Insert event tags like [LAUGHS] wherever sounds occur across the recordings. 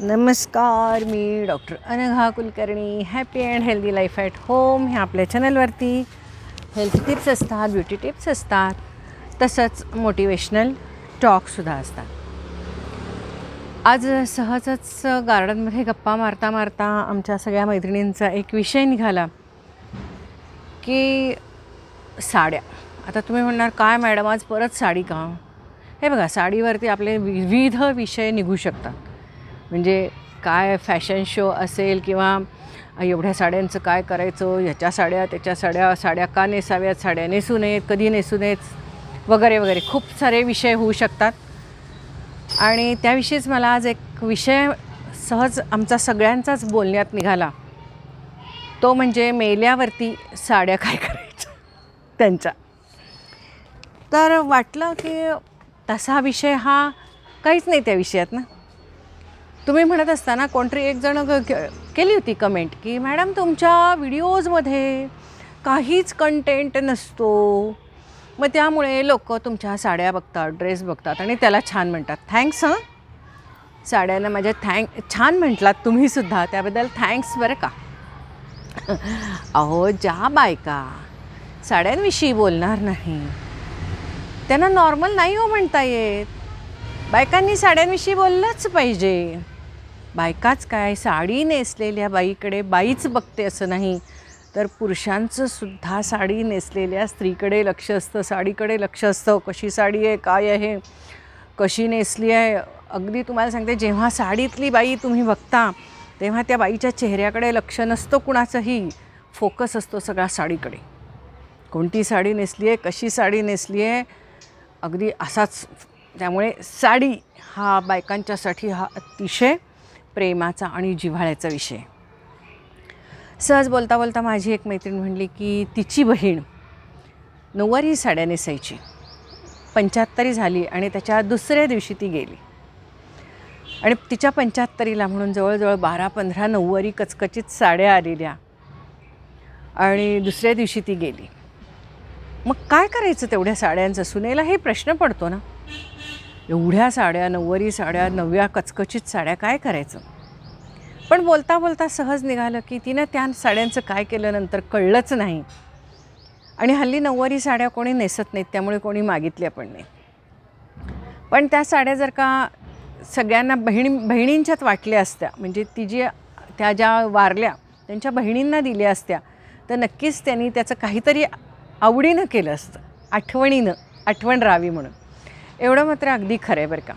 नमस्कार मी doctor Anagha Kulkarni happy and healthy life at home ह्या आपल्या चॅनलवरती हेल्थ टिप्स असतात ब्युटी टिप्स असतात तसंच मोटिवेशनल टॉकसुद्धा असतात. आज सहजच गार्डनमध्ये गप्पा मारता मारता आमच्या सगळ्या मैत्रिणींचा एक विषय निघाला की साड्या. आता तुम्ही म्हणणार काय मॅडम आज परत साडी का? हे बघा साडीवरती आपले विविध विषय निघू शकतात. म्हणजे काय फॅशन शो असेल किंवा एवढ्या साड्यांचं काय करायचं ह्याच्या साड्या त्याच्या साड्या साड्या का नेसाव्यात साड्या नेसू नयेत कधी नेसू नयेत वगैरे वगैरे. खूप सारे विषय होऊ शकतात. आणि त्याविषयीच मला आज एक विषय सहज आमचा सगळ्यांचाच बोलण्यात निघाला. तो म्हणजे मेल्यावरती साड्या काय करायच्या? त्यांच्या. तर वाटलं की तसा विषय हा काहीच नाही त्या विषयात ना? तुम्ही म्हणत असताना कोणतरी एक जण ग- केली होती कमेंट की मॅडम तुमच्या व्हिडिओजमध्ये काहीच कंटेंट नसतो. मग त्यामुळे लोक तुमच्या साड्या बघतात ड्रेस बघतात आणि त्याला छान म्हणतात. थँक्स हां? साड्यांना माझ्या थँक छान म्हटलात तुम्हीसुद्धा त्याबद्दल थँक्स बरं का? [LAUGHS] अहो ज्या बायका. साड्यांविषयी बोलणार नाही. त्यांना नॉर्मल नाही हो म्हणता येत. बायकांनी साड्यांविषयी बोललंच पाहिजे. बायकाच काय? साडी नेसलेल्या बाईकडे बाईच बघते असं नाही. तर पुरुषांचं सुद्धा साडी नेसलेल्या स्त्रीकडे लक्ष असतं. साडीकडे लक्ष असतं. कशी साडी आहे? काय आहे? कशी नेसली आहे? अगदी तुम्हाला सांगते जेव्हा साडीतली बाई तुम्ही बघता तेव्हा त्या बाईच्या चेहऱ्याकडे लक्ष नसतं कुणाचंही. फोकस असतो सगळा साडीकडे. कोणती साडी नेसली आहे? कशी साडी नेसली आहे? अगदी असाच. त्यामुळे साडी हा बायकांच्यासाठी हा अतिशय प्रेमाचा आणि जिव्हाळ्याचा विषय. सहज बोलता बोलता माझी एक मैत्रीण म्हणली की तिची बहीण नऊवारी साड्या नेसायची. पंच्याहत्तरी झाली आणि त्याच्या दुसऱ्या दिवशी ती गेली. आणि तिच्या पंच्याहत्तरीला म्हणून जवळजवळ बारा पंधरा नऊवारी कचकचीत साड्या आलेल्या आणि दुसऱ्या दिवशी ती गेली. मग काय करायचं तेवढ्या साड्यांचं? सुनेला हे प्रश्न पडतो ना. एवढ्या साड्या नऊवारी साड्या नव्या कचकचीत साड्या काय करायचं? पण बोलता बोलता सहज निघालं की तिनं त्या साड्यांचं काय केलं नंतर कळलंच नाही. आणि हल्ली नऊवारी साड्या कोणी नेसत नाहीत त्यामुळे कोणी मागितल्या पण नाही पण त्या साड्या जर का सगळ्यांना बहिणी बहिणींच्यात वाटल्या असत्या म्हणजे ती जी त्या ज्या वारल्या त्यांच्या बहिणींना दिल्या असत्या तर नक्कीच त्यांनी त्याचं काहीतरी आवडीनं केलं असतं आठवणीनं आठवण राहावी म्हणून. एवढं मात्र अगदी खरं आहे बरं का.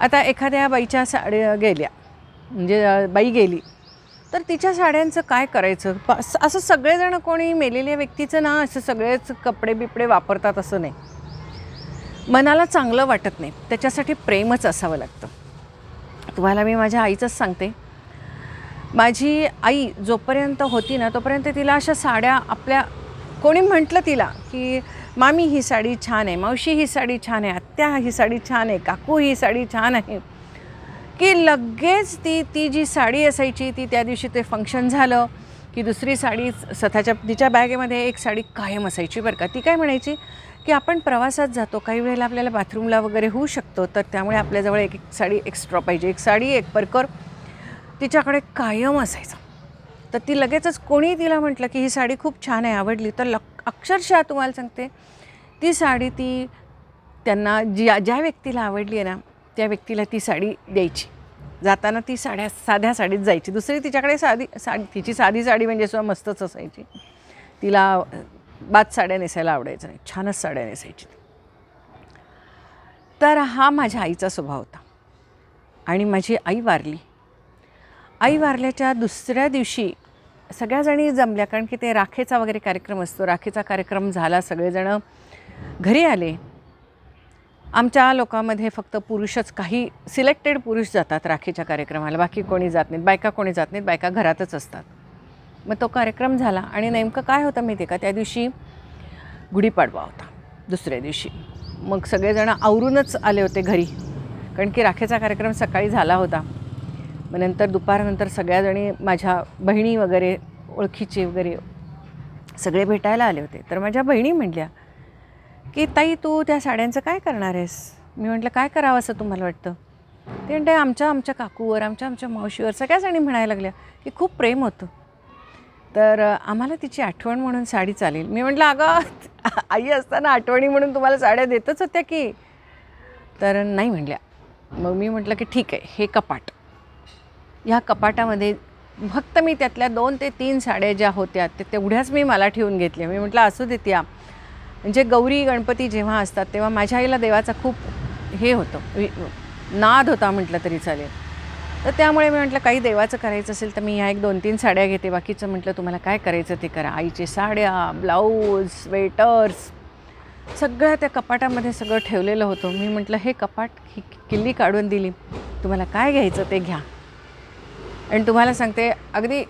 आता एखाद्या बाईच्या साड्या गेल्या म्हणजे बाई गेली तर तिच्या साड्यांचं काय करायचं? प असं असं सगळेजण कोणी मेलेल्या व्यक्तीचं ना असं सगळेच कपडे बिपडे वापरतात असं नाही. मनाला चांगलं वाटत नाही. त्याच्यासाठी प्रेमच असावं लागतं. तुम्हाला मी माझ्या आईचंच सांगते. माझी आई जोपर्यंत होती ना तोपर्यंत तिला अशा साड्या आपल्या कोणी म्हटलं तिला की मामी ही साडी छान आहे मावशी ही साडी छान आहे आत्या ही साडी छान आहे काकू ही साडी छान आहे. की लगेच ती ती जी साडी असायची ती त्या दिवशी ते फंक्शन झालं की दुसरी साडी स्वतःच्या तिच्या बॅगेमध्ये एक साडी कायम असायची बरं का. ती काय म्हणायची? की आपण प्रवासात जातो काही वेळेला आपल्याला बाथरूमला वगैरे होऊ शकतो तर त्यामुळे आपल्याजवळ एक एक साडी एक्स्ट्रा पाहिजे. एक साडी एक परकर तिच्याकडे कायम असायचं. तर ती लगेचच कोणी तिला म्हटलं की ही साडी खूप छान आहे आवडली तर लग अक्षरशः तुम्हाला सांगते ती साडी ती त्यांना ज्या ज्या व्यक्तीला आवडली आहे ना त्या व्यक्तीला ती साडी द्यायची. जाताना ती साड्या साध्या साडीत जायची. दुसरी तिच्याकडे साधी साडी तिची साधी साडी म्हणजे सुद्धा मस्तच असायची. तिला बाद साड्या नेसायला आवडायचं नाही छानच साड्या नेसायची. तर हा माझ्या आईचा स्वभाव होता. आणि माझी आई वारली. आई वारल्याच्या दुसऱ्या दिवशी सगळ्याजणी जमल्या कारण की ते राखेचा वगैरे कार्यक्रम असतो. राखेचा कार्यक्रम झाला सगळेजणं घरी आले. आमच्या लोकांमध्ये फक्त पुरुषच काही सिलेक्टेड पुरुष जातात राखीच्या कार्यक्रमाला. बाकी कोणी जात नाहीत. बायका कोणी जात नाहीत. बायका घरातच असतात. मग तो कार्यक्रम झाला आणि नेमकं काय होतं माहिती आहे का? त्या दिवशी गुढीपाडवा होता दुसऱ्या दिवशी. मग सगळेजण आवरूनच आले होते घरी. कारण की राखेचा कार्यक्रम सकाळी झाला होता. मग नंतर दुपारनंतर सगळ्याजणी माझ्या बहिणी वगैरे ओळखीचे वगैरे सगळे भेटायला आले होते. तर माझ्या बहिणी म्हटल्या की ताई तू त्या साड्यांचं काय करणार आहेस? मी म्हटलं काय करावं असं तुम्हाला वाटतं? ते म्हणते आमच्या आमच्या काकूवर आमच्या आमच्या मावशीवर सगळ्या जणी म्हणायला लागल्या. की खूप प्रेम होतं. तर आम्हाला तिची आठवण म्हणून साडी चालेल. मी म्हटलं अगं आई असताना आठवणी म्हणून तुम्हाला साड्या देतच होत्या की? तर नाही म्हणल्या मग मी म्हटलं की ठीक आहे हे कपाट. ह्या कपाटामध्ये फक्त मी त्यातल्या दोन ते तीन साड्या ज्या होत्या ते तेवढ्याच मी मला ठेवून घेतल्या. मी म्हटलं असू देत या म्हणजे गौरी गणपती जेव्हा असतात तेव्हा माझ्या आईला देवाचा खूप हे होतं नाद होता म्हटलं तरी चालेल. तर त्यामुळे मी म्हटलं काही देवाचं करायचं असेल तर मी ह्या एक दोन तीन साड्या घेते. बाकीचं म्हटलं तुम्हाला काय करायचं ते करा. आईचे साड्या ब्लाऊज स्वेटर्स. सगळ्या त्या कपाटामध्ये सगळं ठेवलेलं होतं. मी म्हटलं हे कपाट ही किल्ली काढून दिली. तुम्हाला काय घ्यायचं ते घ्या. आणि तुम्हाला सांगते अगदी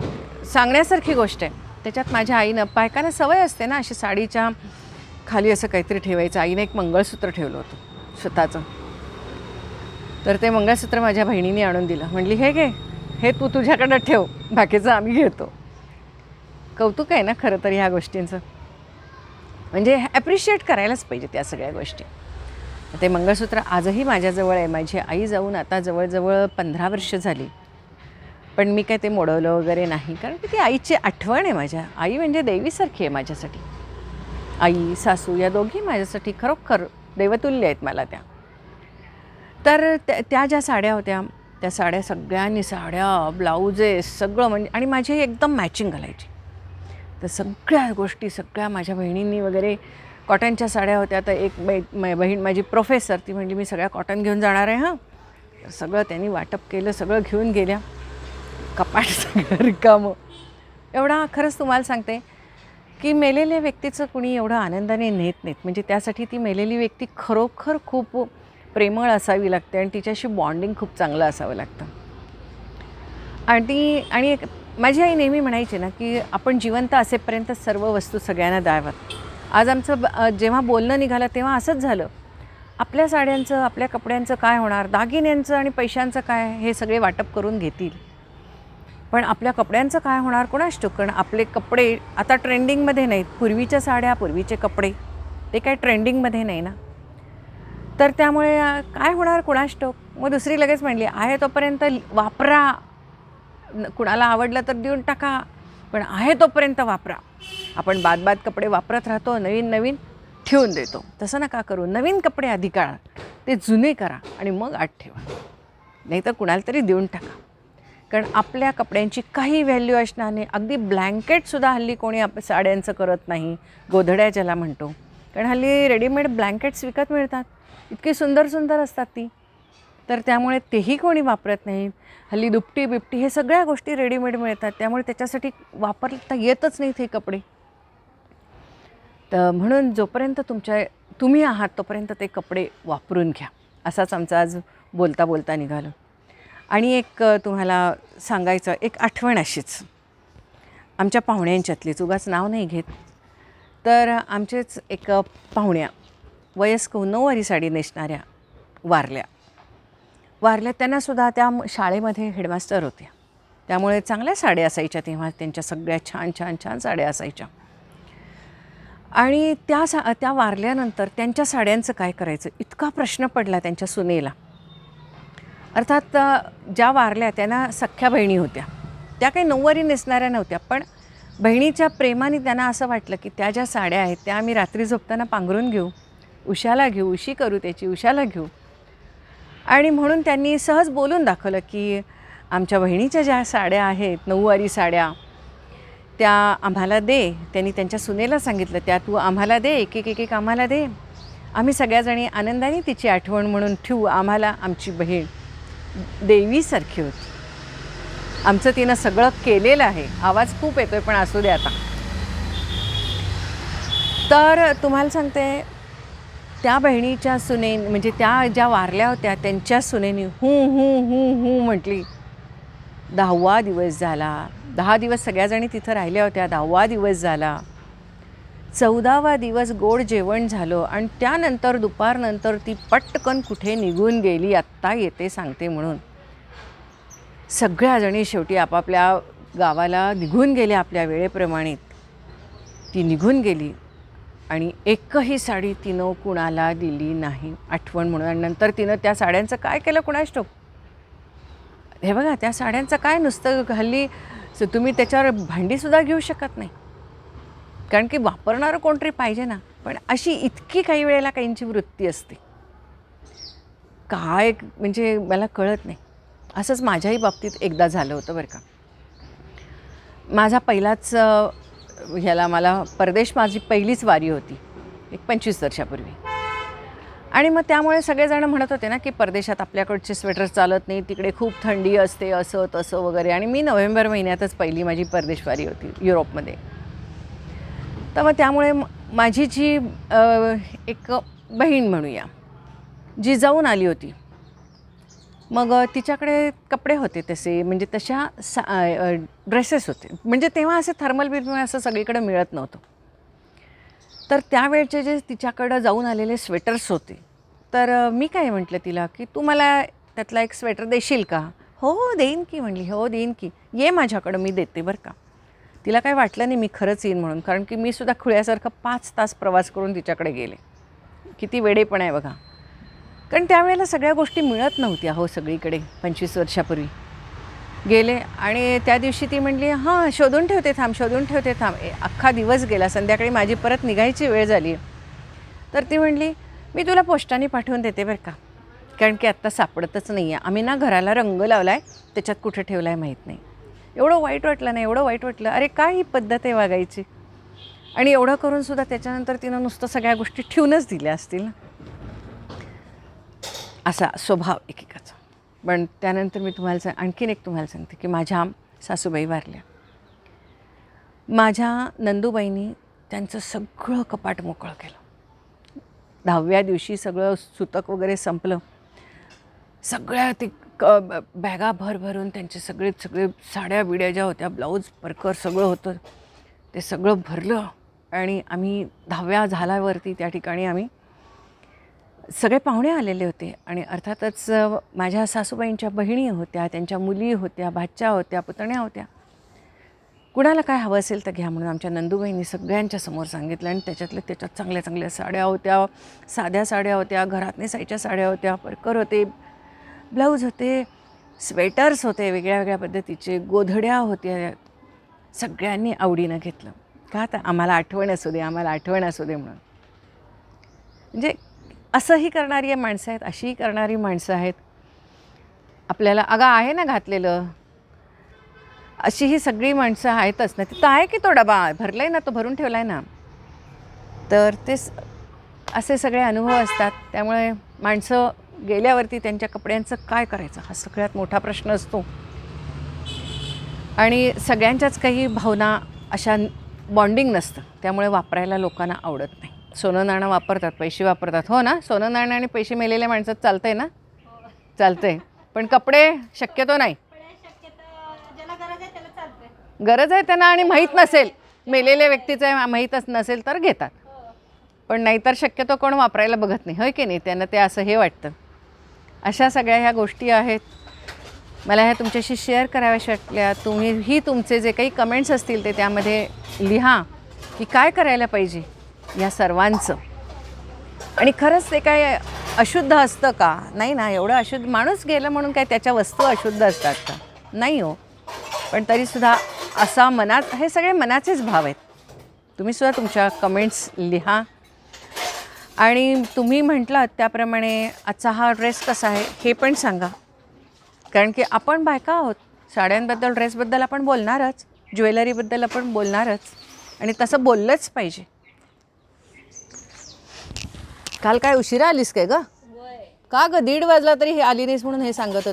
सांगण्यासारखी गोष्ट आहे. त्याच्यात माझ्या आईनं बायकांना सवय असते ना अशी साडीच्या खाली असं काहीतरी ठेवायचं. आईनं एक मंगळसूत्र ठेवलं होतं स्वतःचं. तर ते मंगळसूत्र माझ्या बहिणीने आणून दिलं. म्हणली हे घे हे तू तुझ्याकडं ठेव बाकीचं आम्ही घेतो. कौतुक आहे ना खरं तर ह्या गोष्टींचं. म्हणजे ॲप्रिशिएट करायलाच पाहिजे त्या सगळ्या गोष्टी. ते मंगळसूत्र आजही माझ्याजवळ आहे. माझी आई जाऊन आता जवळजवळ पंधरा वर्ष झाली. पण मी काय ते मोडवलं वगैरे नाही. कारण की ती आईची आठवण आहे माझ्या. आई म्हणजे देवीसारखी आहे माझ्यासाठी. आई सासू या दोघी माझ्यासाठी खरोखर देवतुल्य आहेत मला त्या. तर त्या त्या ज्या साड्या होत्या त्या साड्या सगळ्यांनी साड्या ब्लाउजेस सगळं म्हणजे आणि माझी एकदम मॅचिंग घालायची. तर सगळ्या गोष्टी सगळ्या माझ्या बहिणींनी वगैरे कॉटनच्या साड्या होत्या. तर एक बहीण माझी प्रोफेसर ती म्हणजे मी सगळ्या कॉटन घेऊन जाणार आहे हां. सगळं त्यांनी वाटप केलं सगळं घेऊन गेल्या. कपाट सगळं रिकामं. एवढा खरंच तुम्हाला सांगते की मेलेल्या व्यक्तीचं कुणी एवढं आनंदाने नेत नाहीत. म्हणजे त्यासाठी ती मेलेली व्यक्ती खरोखर खूप प्रेमळ असावी लागते आणि तिच्याशी बॉन्डिंग खूप चांगलं असावं लागतं. आणि ती आणि एक माझी आई नेहमी म्हणायची ना की आपण जिवंत असेपर्यंत सर्व वस्तू सगळ्यांना द्याव्यात. आज आमचं ब- जेव्हा बोलणं निघालं तेव्हा असंच झालं. आपल्या साड्यांचं आपल्या कपड्यांचं काय होणार? दागिन्यांचं आणि पैशांचं काय हे सगळे वाटप करून घेतील. पण आपल्या कपड्यांचं काय होणार कोणाच ठोक कारण आपले कपडे आता ट्रेंडिंगमध्ये नाहीत. पूर्वीच्या साड्या पूर्वीचे कपडे ते काय ट्रेंडिंगमध्ये नाही ना? तर त्यामुळे काय होणार कोणास ठोक मग दुसरी लगेच म्हणली आहे तोपर्यंत वापरा. न- कुणाला आवडलं तर देऊन टाका पण आहे तोपर्यंत वापरा. आपण बाद बाद कपडे वापरत राहतो नवीन नवीन ठेवून देतो. तसं नका करू. नवीन कपडे आधी काढा. ते जुने करा आणि मग आत ठेवा. नाही तर कुणाला तरी देऊन टाका. कारण आपल्या कपड्यांची काही व्हॅल्यू असणार नाही. अगदी ब्लँकेटसुद्धा हल्ली कोणी आप साड्यांचं करत नाही. गोधड्या ज्याला म्हणतो. कारण हल्ली रेडीमेड ब्लँकेट्स विकत मिळतात. इतकी सुंदर सुंदर असतात ती. तर त्यामुळे तेही कोणी वापरत नाहीत. हल्ली दुपटी बिपटी हे सगळ्या गोष्टी रेडीमेड मिळतात. त्यामुळे त्याच्यासाठी वापरता येतच नाहीत हे कपडे. तर म्हणून जोपर्यंत तुमच्या तुम्ही आहात तोपर्यंत ते कपडे वापरून घ्या. असाच आमचा आज बोलता बोलता निघालो. आणि एक तुम्हाला सांगायचं एक आठवण अशीच. आमच्या पाहुण्यांच्यातलीच उगाच नाव नाही घेत. तर आमचेच एक पाहुण्या वयस्क नऊवारी साडी नेसणाऱ्या वारल्या. वारल्या त्यांनासुद्धा त्या शाळेमध्ये हेडमास्टर होत्या. त्यामुळे चांगल्या साड्या असायच्या तेव्हा त्यांच्या सगळ्या छान छान छान साड्या असायच्या. आणि त्या सा त्या वारल्यानंतर त्यांच्या साड्यांचं काय करायचं? इतका प्रश्न पडला त्यांच्या सुनेला. अर्थात ज्या वारल्या त्यांना सख्ख्या बहिणी होत्या. त्या काही नऊवारी नेसणाऱ्या नव्हत्या पण बहिणीच्या प्रेमाने त्यांना असं वाटलं की त्या ज्या साड्या आहेत त्या आम्ही रात्री झोपताना पांघरून घेऊ उशाला घेऊ उशी करू त्याची उशाला घेऊ. आणि म्हणून त्यांनी सहज बोलून दाखवलं की आमच्या बहिणीच्या ज्या साड्या आहेत नऊवारी साड्या त्या आम्हाला दे. त्यांनी त्यांच्या सुनेला सांगितलं त्या तू आम्हाला दे एक एक एक एक आम्हाला दे. आम्ही सगळ्याजणी आनंदाने तिची आठवण म्हणून ठेवू आम्हाला आमची बहीण देवीसारखी होती. आमचं तिनं सगळं केलेलं आहे. आवाज खूप येतोय पण असू दे आता. तर तुम्हाला सांगते त्या बहिणीच्या सुने म्हणजे त्या ज्या वारल्या होत्या त्यांच्या सुनेनी हू हू हू हू म्हटली. दहावा दिवस झाला. दहा दिवस सगळ्याजणी तिथं राहिल्या होत्या. दहावा दिवस झाला. चौदावा दिवस गोड जेवण झालं आणि त्यानंतर दुपारनंतर ती पटकन कुठे निघून गेली आत्ता येते सांगते म्हणून. सगळ्याजणी शेवटी आपापल्या गावाला निघून गेल्या आपल्या वेळेप्रमाणे ती निघून गेली आणि एकही साडी तिनं कुणाला दिली नाही आठवण म्हणून. आणि नंतर तिनं त्या साड्यांचं काय केलं कुणाच ठोक हे बघा त्या साड्यांचं काय नुसतं हल्ली स- तुम्ही त्याच्यावर भांडीसुद्धा घेऊ शकत नाही. कारण की वापरणारं कोणतरी पाहिजे ना पण अशी इतकी काही वेळेला काहींची वृत्ती असते. काय म्हणजे मला कळत नाही. असंच माझ्याही बाबतीत एकदा झालं होतं बरं का. माझा पहिलाच ह्याला मला परदेश माझी पहिलीच वारी होती एक पंचवीस वर्षापूर्वी. आणि मग त्यामुळे सगळेजण म्हणत होते ना की परदेशात आपल्याकडचे स्वेटर चालत नाही तिकडे खूप थंडी असते असं तसं वगैरे. आणि मी नोव्हेंबर महिन्यातच पहिली माझी परदेशवारी होती युरोपमध्ये. तर मग त्यामुळे माझी जी एक बहीण म्हणूया जी जाऊन आली होती. मग तिच्याकडे कपडे होते तसे म्हणजे तशा सा ड्रेसेस होते. म्हणजे तेव्हा असे थर्मल बिर्मल असं सगळीकडे मिळत नव्हतं. तर त्यावेळचे जे तिच्याकडं जाऊन आलेले स्वेटर्स होते. तर मी काय म्हटलं तिला की तू मला त्यातला एक स्वेटर देशील का? हो हो देईन की म्हणली. हो देईन की. ये माझ्याकडं मी देते बरं का. तिला काय वाटलं नाही मी खरंच येईन म्हणून कारण की मी सुद्धा खुळ्यासारखं पाच तास प्रवास करून तिच्याकडे गेले. किती वेडेपण आहे बघा. कारण त्यावेळेला सगळ्या गोष्टी मिळत नव्हत्या हो सगळीकडे पंचवीस वर्षापूर्वी. गेले आणि त्या दिवशी ती म्हणली हां शोधून ठेवते थांब शोधून ठेवते थांब. ए, अख्खा दिवस गेला संध्याकाळी माझी परत निघायची वेळ झाली. तर ती म्हणली मी तुला पोस्टाने पाठवून देते बरं का. कारण की आत्ता सापडतच नाही आहे आम्ही ना घराला रंग लावला आहे त्याच्यात कुठे ठेवला आहे माहीत नाही. एवढं वाईट वाटलं नाही एवढं वाईट वाटलं. अरे काय ही पद्धत आहे वागायची? आणि एवढं करून सुद्धा त्याच्यानंतर तिनं नुसतं सगळ्या गोष्टी ठेवूनच दिल्या असतील ना? असा स्वभाव एकेकाचा. पण त्यानंतर मी तुम्हाला सांग आणखीन एक तुम्हाला सांगते की माझ्या सासूबाई वारल्या. माझ्या नंदूबाईंनी त्यांचं सगळं कपाट मोकळं केलं. दहाव्या दिवशी सगळं सुतक वगैरे संपलं. सगळ्या ती बॅगा भर भरून त्यांचे सगळे सगळे साड्या बिड्या ज्या होत्या ब्लाऊज परकर सगळं होतं. ते सगळं भरलं आणि आम्ही दहाव्या झाल्यावरती त्या ठिकाणी आम्ही सगळे पाहुणे आलेले होते. आणि अर्थातच माझ्या सासूबाईंच्या बहिणी होत्या त्यांच्या मुली होत्या भाच्या होत्या पुतण्या होत्या. कुणाला काय हवं असेल तर घ्या म्हणून आमच्या नंदूबाईंनी सगळ्यांच्या समोर सांगितलं आणि त्याच्यातल्या त्याच्यात चांगल्या चांगल्या साड्या होत्या साध्या साड्या होत्या घरात नेसायच्या साड्या होत्या परकर होते ब्लाऊज होते स्वेटर्स होते वेगळ्या वेगळ्या पद्धतीचे गोधड्या होत्या सगळ्यांनी आवडीनं घेतलं. का तर आम्हाला आठवण असू दे आम्हाला आठवण असू दे म्हणून. म्हणजे असंही करणारी माणसं आहेत अशीही करणारी माणसं आहेत. आपल्याला अगं आहे ना घातलेलं. अशी ही सगळी माणसं आहेतच ना. तिथं आहे की तो डबा? भरला आहे ना तो भरून ठेवला आहे ना. तर ते असे सगळे अनुभव असतात. त्यामुळे माणसं गेल्यावरती त्यांच्या कपड्यांचं काय करायचं? हा सगळ्यात मोठा प्रश्न असतो. आणि सगळ्यांच्याच काही भावना अशा बॉन्डिंग नसतं त्यामुळे वापरायला लोकांना आवडत नाही. सोनं नाणं वापरतात पैसे वापरतात. हो ना? सोनं नाणं आणि पैसे मेलेल्या माणसात चालतंय ना? चालतंय. पण कपडे शक्यतो नाही. गरज आहे त्यांना आणि माहीत नसेल. मेलेल्या व्यक्तीचं माहीतच नसेल तर घेतात. पण नाहीतर शक्यतो कोण वापरायला बघत नाही. होय की नाही? त्यांना ते असं हे वाटतं. अशा सगळ्या ह्या गोष्टी आहेत. मला ह्या तुमच्याशी शेअर कराव्या वाटल्या. तुम्हीही तुमचे जे काही कमेंट्स असतील ते त्यामध्ये लिहा की काय करायला पाहिजे या सर्वांचं. आणि खरंच ते काय अशुद्ध असतं का? नाही ना एवढं अशुद्ध माणूस गेलं म्हणून काय त्याच्या वस्तू अशुद्ध असतात का? नाही हो. पण तरीसुद्धा असा मनात हे सगळे मनाचेच भाव आहेत. तुम्हीसुद्धा तुमच्या कमेंट्स लिहा. आणि तुम्ही म्हटलात त्याप्रमाणे आजचा हा ड्रेस कसा आहे हे पण सांगा. कारण की आपण बायका आहोत. साड्यांबद्दल ड्रेसबद्दल आपण बोलणारच. ज्वेलरीबद्दल आपण बोलणारच. आणि तसं बोललंच पाहिजे. काल काय उशिरा आलीस काय ग? का ग? दीड वाजला तरी हे आली नाहीस म्हणून हे सांगत होते.